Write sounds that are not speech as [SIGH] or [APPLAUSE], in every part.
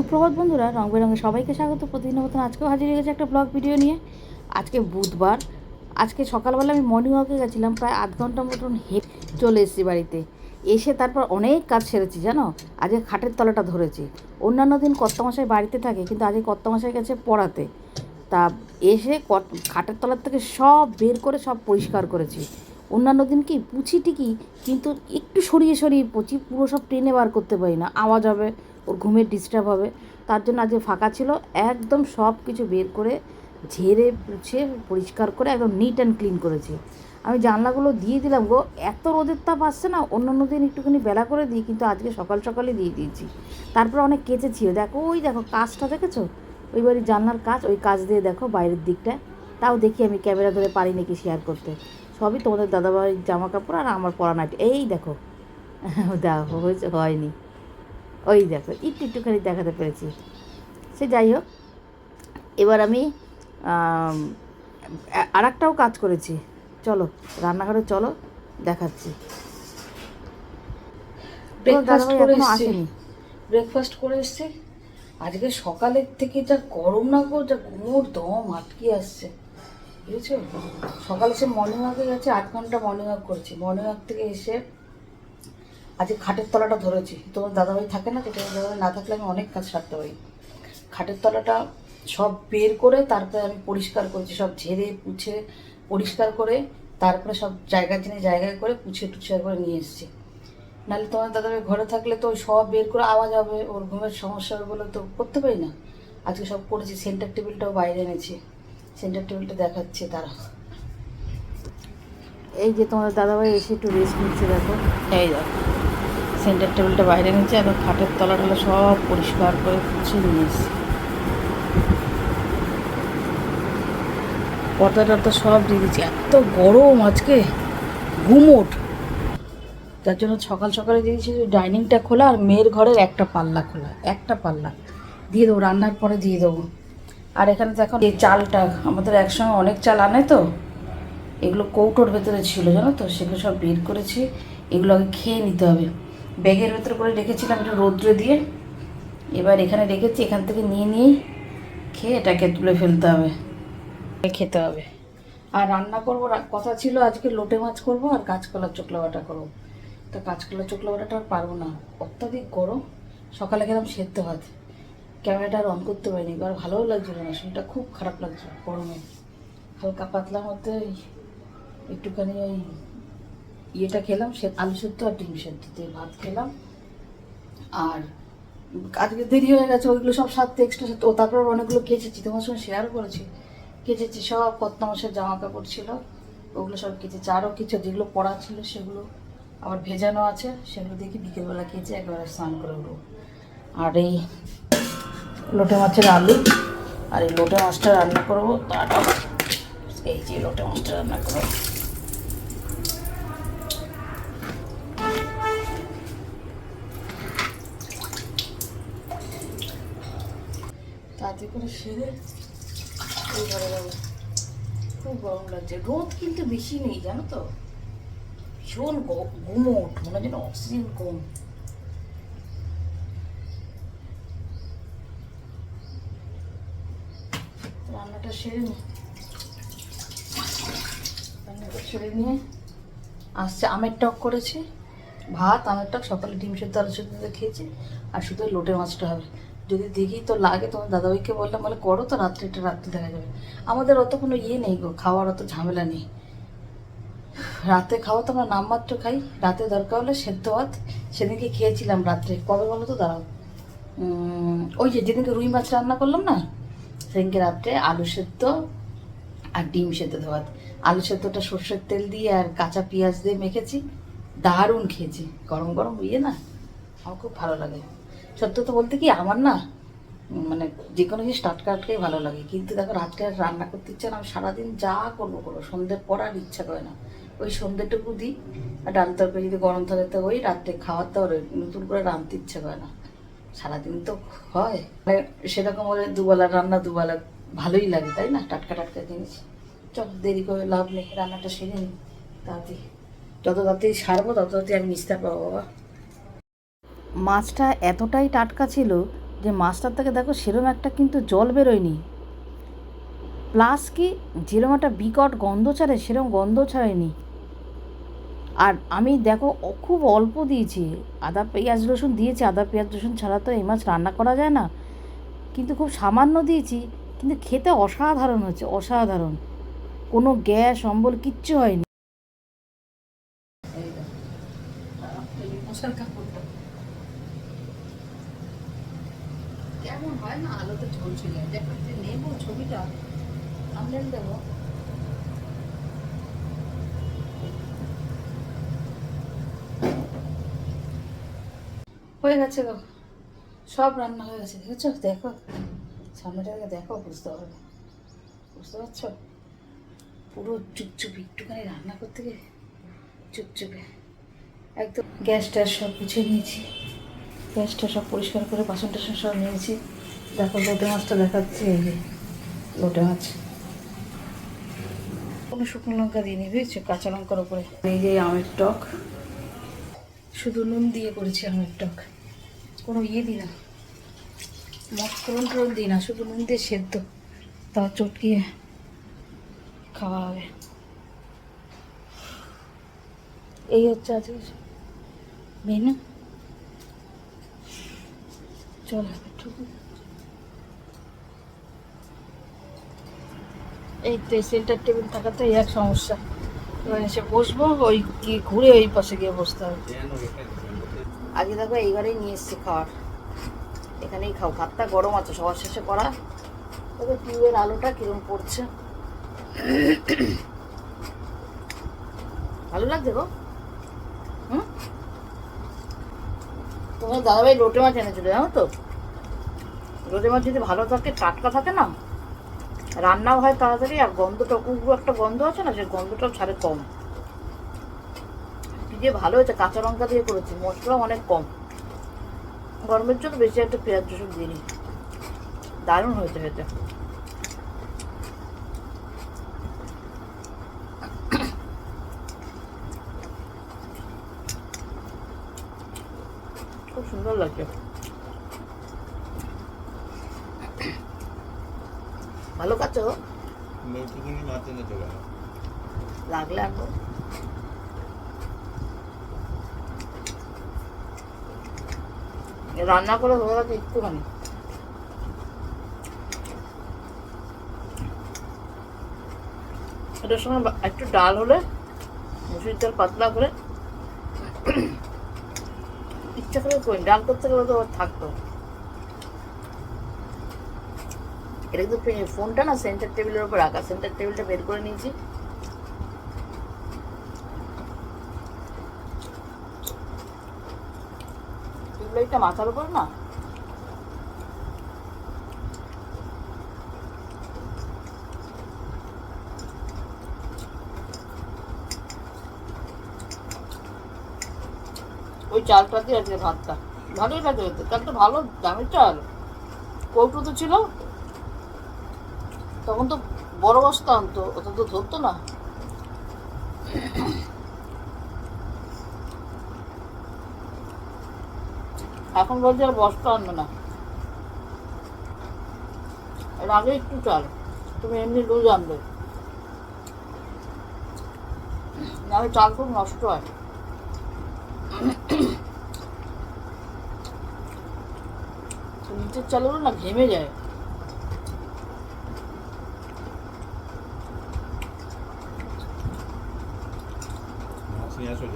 সুপ্রভাত বন্ধুরা রং বেরঙে সবাইকে স্বাগত। প্রতিদিনের মতন আজকেও হাজির হয়ে গেছে একটা ব্লগ ভিডিও নিয়ে। আজকে বুধবার। আজকে সকালবেলা আমি মর্নিং ওয়াকে গেছিলাম, প্রায় আধ ঘণ্টা মতন হেঁটে চলে এসেছি বাড়িতে। এসে তারপর অনেক কাজ সেরেছি, জানো? আজকে খাটের তলাটা ধরেছি। অন্যান্য দিন কর্তামশাই বাড়িতে থাকে, কিন্তু আজকে কর্তামশাই গেছে পড়াতে। তা এসে খাটের তলার থেকে সব বের করে সব পরিষ্কার করেছি। অন্যান্য দিন কি পুছি ঠিকই কিন্তু একটু সরিয়ে সরিয়ে পুছি, পুরো সব টেনে বার করতে পারি না। আওয়াজ হবে, ওর ঘুমের ডিস্টার্ব হবে। তার জন্য আজকে ফাঁকা ছিল, একদম সব কিছু বের করে ঝেড়ে, পুছে, পরিষ্কার করে একদম নিট অ্যান্ড ক্লিন করেছি। আমি জানলাগুলো দিয়ে দিলাম গো, এত রোদের তাপ আসছে না অন্য অন্য দিন একটুখানি বেলা করে দিই, কিন্তু আজকে সকাল সকালে দিয়ে দিয়েছি। তারপর অনেক কেচেছি, দেখো, ওই দেখো কাজটা দেখেছ? ওই বাড়ির জানলার কাজ, ওই কাজ দিয়ে দেখো বাইরের দিকটা। তাও দেখি আমি ক্যামেরা ধরে পারি নাকি শেয়ার করতে। সবই তোমাদের দাদাবাড়ির জামা কাপড় আর আমার পরা নাইট। এই দেখো দেখো হয়েছে হয়নি। ওই দেখো একটু একটুখানি দেখাতে পেরেছি। সে যাই হোক এবার আমি আর একটাও কাজ করেছি। চলো রান্নাঘরে চলো দেখাচ্ছি। ব্রেকফাস্ট করে আসেনি? ব্রেকফাস্ট করে এসছি। আজকে সকালের থেকে যা গরম না গো যা ঘুমোর দম আটকে আসছে। বুঝেছ? সকালে সে মর্নিং ওয়াকে গেছে, আট ঘণ্টা মর্নিং ওয়াক করেছি। মর্নিং ওয়াক থেকে এসে আজকে খাটের তলাটা ধরেছি। তোমার দাদাভাই থাকে না? তো তোমার দাদাভাই না থাকলে আমি অনেক কাজ সারতে পারি। খাটের তলাটা সব বের করে তারপরে আমি পরিষ্কার করেছি, সব ঝেড়ে, পুছে, পরিষ্কার করে তারপরে সব জায়গা জিনিস জায়গায় করে পুছে টুছে করে নিয়ে এসেছি। নাহলে তোমার দাদাভাই ঘরে থাকলে তো সব বের করে আওয়াজ হবে, ওর ঘুমের সমস্যা হবে বলে তো করতে পারি না। আজকে সব করেছি সেন্টার টেবিলটাও বাইরে এনেছি। সেন্টার টেবিলটা দেখাচ্ছে তারা এই যে তোমাদের দাদাভাই এসে একটু রেস্ট নিচ্ছে দেখো। এই দেখো সেন্টার টেবিলটা বাইরে নিচ্ছে একদম খাটের তলা টলা সব পরিষ্কার করে পুছে নিয়ে এসেছি। পর্দা টর্দা সব দিয়ে দিচ্ছি এত গরম আজকে ঘুমোট তার জন্য সকাল সকালে দিয়েছি যে ডাইনিংটা খোলা আর মেয়ের ঘরের একটা পাল্লা খোলা একটা পাল্লা। দিয়ে দেবো রান্নার পরে দিয়ে দেবো। আর এখানে দেখো, এই চালটা, আমাদের একসঙ্গে অনেক চাল আনে তো। এগুলো কৌটোর ভেতরে ছিল, জানো তো? সেগুলো সব বের করেছি। এগুলো আগে খেয়ে নিতে হবে। ব্যাগের ভেতরে করে রেখেছিলাম এটা রৌদ্রে দিয়ে। এবার এখানে রেখেছি, এখান থেকে নিয়ে নিয়েই খেয়ে এটাকে তুলে ফেলতে হবে। খেতে হবে। আর রান্না করব কথা ছিল আজকে লোটে মাছ করব আর কাঁচকলার চোখলা বাটা করব। তো কাঁচকলার চোখলা বাটাটা আর পারব না। অত্যাধিক গরম, সকালে খেলাম সেদ্ধ ভাত। ক্যামেরাটা আর অন করতে পারিনি এবার ভালোও লাগছিল না, শরীরটা খুব খারাপ লাগছে গরমে। হালকা পাতলার মধ্যে একটুখানি ওই ইয়েটা খেলাম, সে আলু সেদ্ধ আর ডিম সেদ্ধ দিয়ে ভাত খেলাম। আর আজকে দেরি হয়ে গেছে, ওইগুলো সব সাথে এক্সট্রা সাথে ও তারপর অনেকগুলো কেচেছি, তোমার সঙ্গে শেয়ার করেছি। কেচেছি, সব কত মাসের জামা কাপড় ছিল, ওগুলো সব কেচেছি। আরও কিছু যেগুলো পড়া ছিল, সেগুলো আবার ভেজানো আছে, সেগুলো দেখি বিকেলবেলা কেচে একেবারে স্নান করে উঠবো। আর এই লোটে মাছের আলু। আর এই লোটে মাছটা রান্না করব তার এই যে লোটে মাছটা রান্না করব। তাতে করে সেরে ওই ঘরে খুব গরম লাগছে। রোদ কিন্তু বেশি নেই, জানো তো? ভীষণ গুমোট, মনে হয় যেন অক্সিজেন কম। রান্নাটা সেরে নি। রান্নাটা সেরে নিয়ে আসছে। আমের টক করেছি, ভাত, আমের টক, সকালে ডিম সেদ্ধ, আলু সেদ্ধ খেয়েছি, আর শুধু লোটে মাছটা হবে। যদি দেখি তো লাগে, তোমার দাদাভাইকে বললাম, বলে, করো তো, রাত্রে এটা রাত্রে দেখা যাবে। আমাদের অত কোনো ইয়ে নেই গো, খাওয়ার অত ঝামেলা নেই। রাতে খাওয়া তো আমরা নামমাত্র খাই। রাতে দরকার হলে সেদ্ধ ভাত। সেদিনকে খেয়েছিলাম রাত্রে। কবে বলো তো, দাঁড়াও। ওই যে যেদিনকে রুই মাছ রান্না করলাম না সেদিনকে রাত্রে আলু সেদ্ধ আর ডিম সেদ্ধ ভাত আলু সেদ্ধটা সর্ষের তেল দিয়ে আর কাঁচা পেঁয়াজ দিয়ে মেখেছি। দারুণ খেয়েছি। গরম গরম ইয়ে না, আমার খুব ভালো লাগে। সত্য তো বলতে কি, আমার না মানে যে কোনো জিনিস টাটকা টাটকাই ভালো লাগে। কিন্তু দেখো রাত্রে রান্না করতে ইচ্ছে না, আমি সারাদিন যা করব করব, সন্ধ্যের পর আর ইচ্ছা করে না। ওই সন্ধ্যেটুকু দিই, আর ডাল তরকারি যদি গরম থাকে তো ওই রাত্রে খাওয়ার তো নতুন করে রাঁধতে ইচ্ছে করে না। সারাদিন তো হয়। মানে সেরকম হলে দুবেলা রান্না দুবেলা ভালোই লাগে, তাই না? টাটকা টাটকা জিনিস। চল, দেরি করে লাভ নেই, রান্নাটা সেরে নিই তাড়াতাড়ি। যত তাড়াতাড়ি সারবো, তত তাড়াতাড়ি আমি নিস্তার পাবো, বাবা। মাছটা এতটাই টাটকা ছিল যে মাছটার থেকে দেখো সেরম একটা কিন্তু জল বেরোয়নি। প্লাস কি যেরকম একটা বিকট গন্ধ ছাড়ে সেরকম গন্ধ ছাড়েনি। আর আমি দেখো খুব অল্প দিয়েছি। আদা, পেঁয়াজ, রসুন দিয়েছি। আদা, পেঁয়াজ, রসুন ছাড়া তো এই মাছ রান্না করা যায় না। কিন্তু খুব সামান্য দিয়েছি, কিন্তু খেতে অসাধারণ হচ্ছে অসাধারণ। কোনো গ্যাস, অম্বল কিচ্ছু হয়নি। কেমন হয় না? আলোতে দেখো নেব ছবিটা দেবো। হয়ে গেছে গো। সব রান্না হয়ে গেছে, দেখেছ? দেখো। সামনেটাকে দেখো বুঝতে পারবে। বুঝতে পারছ? পুরো চুপচুপ, একটুখানি রান্না করতে গিয়ে চুপচুপে। একদম গ্যাস ট্যাস সব গুছিয়ে নিয়েছি। গ্যাসটা সব পরিষ্কার করে বাসন টাসন সব নিয়েছি দেখো, লোটে মাছটা দেখাচ্ছে, এই যে লোটে মাছ। কোনো শুকনো লঙ্কা দিয়ে নিবি কাঁচা লঙ্কার উপরে। এই যে আমের টক। শুধু নুন দিয়ে করেছি আমের টক। কোনো ইয়ে দিই না। মশলা টরল দিই না, শুধু নুন দিয়ে সেদ্ধ। তাও চটকিয়ে খাওয়া হবে। এই হচ্ছে আজকে মেনু। চল এই তো সেন্টার টেবিল থাকাতে এক সমস্যা। এসে বসবো, ওই কি ঘুরে ওই পাশে গিয়ে বসতে হবে। আগে দেখো এই ঘরেই নিয়ে এসছি খাওয়ার। এখানেই খাও, ভাতটা গরম আছে, সবার শেষে করা। তবে টিউবের আলোটা কিরম পড়ছে। ভালো লাগছে গো? হুম? তোমার দাদাভাই লোটে মাছ এনেছিল, জানো তো? লোটে মাছ যদি ভালো থাকে, টাটকা থাকে না, রান্নাও হয় তাড়াতাড়ি, আর গন্ধটা, উগ্র একটা গন্ধ আছে না, সেই গন্ধটাও ছাড়ে কম। কি যে ভালো হয়েছে কাঁচা লঙ্কা দিয়ে করেছি মশলা অনেক কম। গরমের জন্য বেশি একটা পেঁয়াজ রসুন দিইনি। দারুণ হয়েছে খেতে। খুব সুন্দর লাগছে ভালো কাছো লাগলে আনব। রান্না করে হয়ে গেছে একটুখানি। এটার সঙ্গে একটু ডাল হলে, মুসুরির ডাল পাতলা করে, ইচ্ছা করে করি ডাল করতে গেলে তো থাকতো। এটা কিন্তু ফোনটা না সেন্টার টেবিলের উপর রাখা। সেন্টার টেবিলটা বের করে নিয়েছি। টিউবলাইটটা মাথার উপর না? ওই চালটা দিয়ে আছে ভাতটা। ভালোই লাগে খেতে। চালটা ভালো, দামের চাল। কৌটো তো ছিল। তখন তো বড় বস্তা আনতো, ওটা তো ধরতো না। এখন বলছে আর বস্তা আনবে না। এর আগে একটু চাল। তুমি এমনি লুজ আনবে। নাহলে চাল খুব নষ্ট হয়। নিচের চালগুলো না ঘেমে যায়।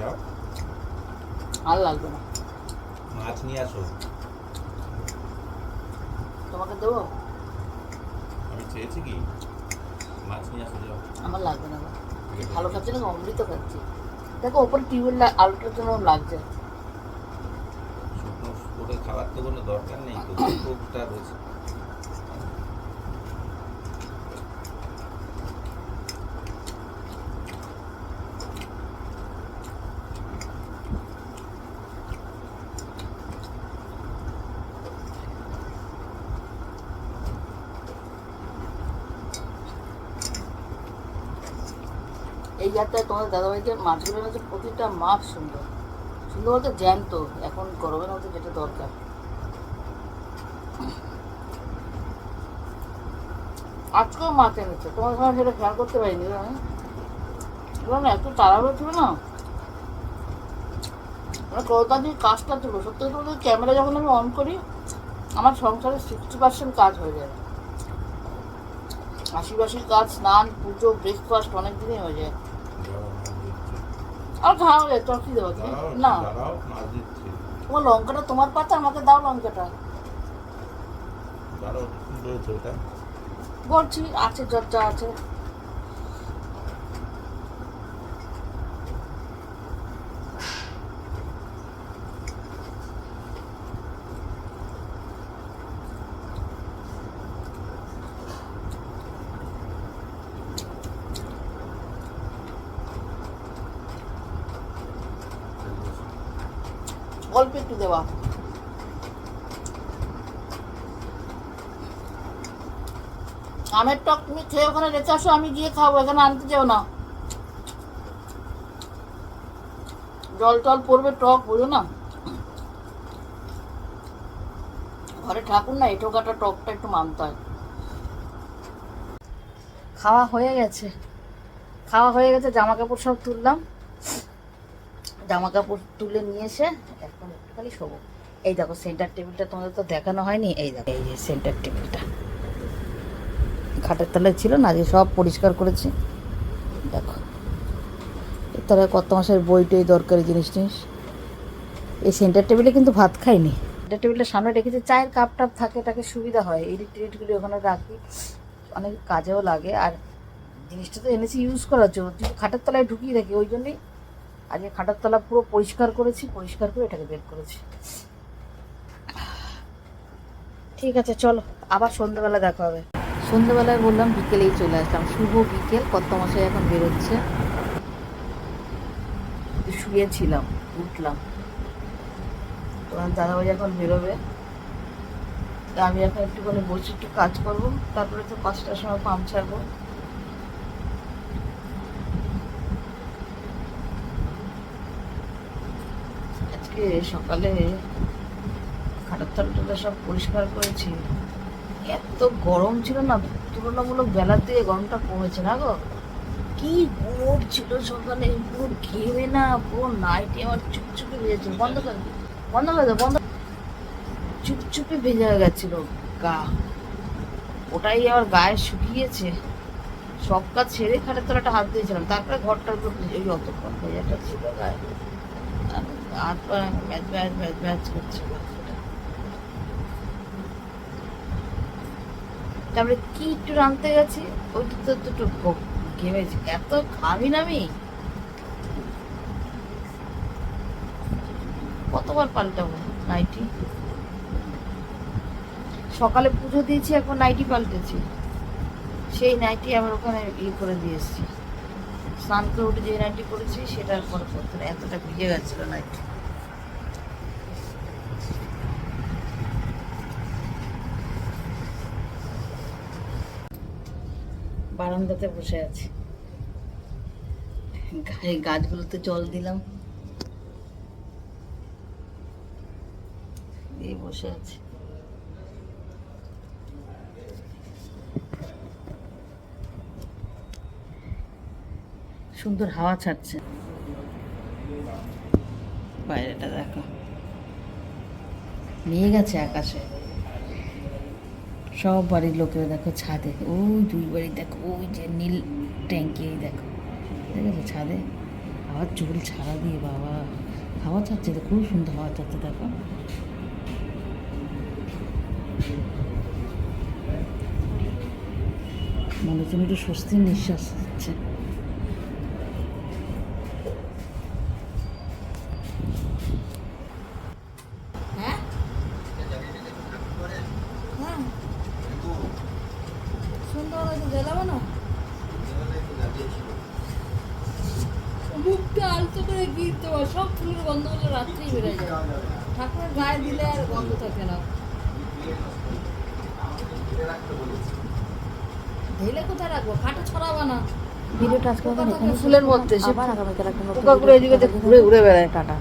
যাও। আর লাগবে না। নিয়ে আসো। তোমাকে দেবো? আমি চেয়েছি কি? মাছ নিয়ে আসো যাও। আমার লাগবে না ভালো খাচ্ছে না অমৃত খাচ্ছি। দেখো ওপর টিউবের আলোটার জন্য লাগছে। শুকনো করে খাবার তো কোনো দরকার নেই। তো [COUGHS] রয়েছে। এই যাত্রায় তোমাদের দাদাভাইদের মাছগুলো এনেছে প্রতিটা মাছ সুন্দর। সুন্দর বলতে জ্যান্ত, এখন গরমের মধ্যে যেটা দরকার। আজকেও মাছ এনেছে তোমার সঙ্গে সেটা খেয়াল করতে পারিনি আমি। না এত তাড়াহুড়ো ছিল না? মানে কলকাতা দিয়ে কাজটা ছিল সত্যি তোমাদের ক্যামেরা যখন আমি অন করি, আমার সংসারে সিক্সটি পার্সেন্ট কাজ হয়ে যায়। আশি পাশির কাজ, স্নান, পুজো ব্রেকফাস্ট অনেক দিনই হয়ে যায়। আর ভালো যায় কি দেবো? না। ও তোমার লঙ্কাটা তোমার পাতা আমাকে দাও লঙ্কাটা। বলছি আছে চর্চা আছে। অল্প একটু দেওয়া। আমের টক তুমি খেয়ে ওখানে রেখে আসো, আমি গিয়ে খাব, এখানে আনতে যেও না। জল টল পড়বে টক, বুঝো না? ঘরে ঠাকুর না এটো কাটা টকটা একটু মানতে হয়। খাওয়া হয়ে গেছে। খাওয়া হয়ে গেছে, জামা কাপড় সব তুললাম। জামা কাপড় তুলে নিয়ে এসে খালি শোবো। এই দেখো সেন্টার টেবিলটা তোমাদের তো দেখানো হয়নি, এই দেখো। এই যে সেন্টার টেবিলটা খাটের তলায় ছিল না আজকে সব পরিষ্কার করেছি। দেখো। তলায় কত মাসের বই টই দরকারি জিনিস টিনিস। এই সেন্টার টেবিলে কিন্তু ভাত খাইনি। সেন্টার টেবিলের সামনে রেখেছি, চায়ের কাপ টাপ থাকে, তাকে সুবিধা হয়। এডিট টেডিটগুলি ওখানে রাখি, অনেক কাজেও লাগে। আর জিনিসটা তো এনেছি ইউজ করার জন্য খাটের তলায় ঢুকিয়ে রাখি, ওই জন্যই আজকে খাটার তলা পুরো পরিষ্কার করেছি পরিষ্কার করে এটাকে বের করেছি। ঠিক আছে চলো আবার সন্ধ্যেবেলা দেখা হবে। সন্ধ্যেবেলায় বললাম বিকেলেই চলে আসলাম। শুভ বিকেল কত মাসে এখন বেরোচ্ছে। শুয়েছিলাম উঠলাম। তোমার দাদাভাই এখন বেরোবে। আমি এখন একটুখানি বসে একটু কাজ করব তারপরে তো পাঁচটার সময় পাম্প ছাড়বো। আজকে সকালে খাটার তলটা সব পরিষ্কার করেছি। এত গরম ছিল না, তুলনামূলক বেলার দিকে গরমটা কমেছে না গো। কি গরম ছিল সকালে, পুরো ঘেমে না, পুরো নাইটে আমার চুপচুপে ভেজেছিল বন্ধ করে বন্ধ করে দে বন্ধ চুপচুপে ভেজে গেছিল গা। ওটাই আবার গায়ে শুকিয়েছে। সব কাজ ছেড়ে খাটের তলাটা হাত দিয়েছিলাম। তারপরে ঘরটার উপর ওই অতক্ষণ ভেজাটা ছিল গায়ে। হাত পা ম্যাচ ম্যাচ ম্যাচ ম্যাচ করছিল তারপরে কি একটু রাঁধতে গেছি, ওইটা তো দুটো ঘেমেছি এত খাবি না আমি কতবার পাল্টাবো? নাইটি? সকালে পুজো দিয়েছি, এখন নাইটি পাল্টেছি। সেই নাইটি আবার ওখানে ইয়ে করে দিয়ে এসেছি। স্নান করে উঠে যে নাইটি করেছি সেটার পরে পরতে না, এতটা ভিজে গেছিল নাইটি বারান্দাতে বসে আছি। গায়ে গাছগুলোতে জল দিলাম। দিয়ে বসে আছি। সুন্দর হাওয়া ছাড়ছে। বাইরেটা দেখো। নিয়ে গেছে আকাশে। সব বাড়ির লোকেরা দেখো ছাদে। ওই দুই বাড়ি দেখো ওই যে নীল ট্যাঙ্কি দেখো। ঠিক আছে ছাদে। আবার চুল ছাড়া দিয়ে বাবা। হাওয়া ছাড়ছে তো খুব সুন্দর হাওয়া ছাড়ছে দেখো। মনে হচ্ছে একটু স্বস্তির নিঃশ্বাস হচ্ছে সুন্দর জ্বালাবো না মুখটা আলতো করে গিয়ে তো সব ফুলের গন্ধগুলো রাত্রেই বেড়ে যায় ঠাকুরের গায়ে দিলে আর গন্ধ থাকে না ঢেলে কোথায় রাখব? খাটে ছড়াবো না। ভিডিওটা আজকে ফুলের মধ্যে সে আবার আগামীকাল একটা নতুন ঘুরে ঘুরে বেড়ায় টাটা।